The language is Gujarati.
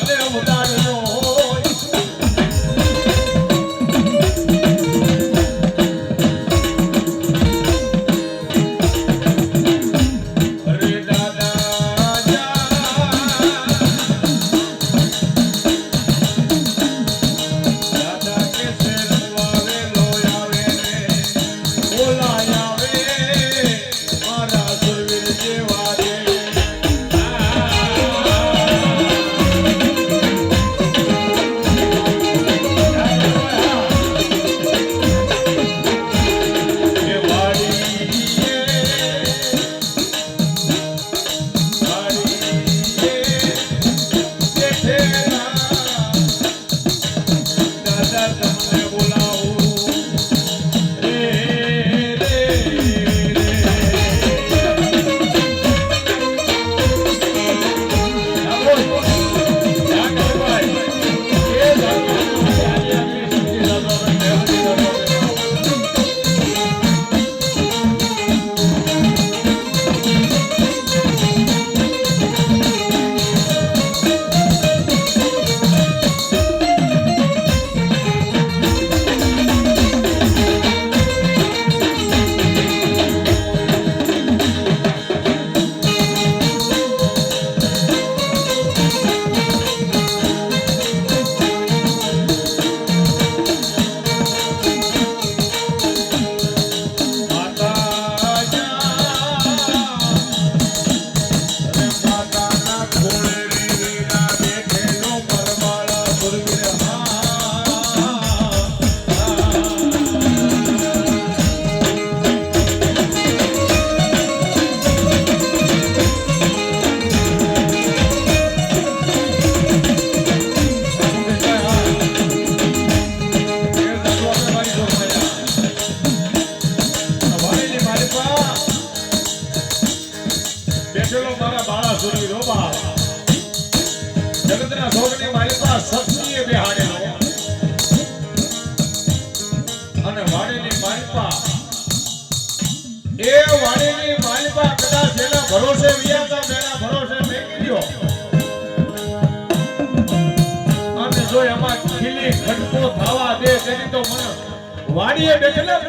ಬಂದಿರುವುದಾರೆ Yeah. want બેસેલો મારા બાળા સુરી રોબા જગતના ભોગને મારી પાસે શક્તિએ બેહાડેલો. અને વાણીની માલપા એ વાણીની માલપા કદાચ એના ભરોસે વિયાતા મેના ભરોસે મેકી દ્યો. અને જો એમાં ખીલી ખટકો થવા દે તેની તો મને વાડીએ બેઠેલા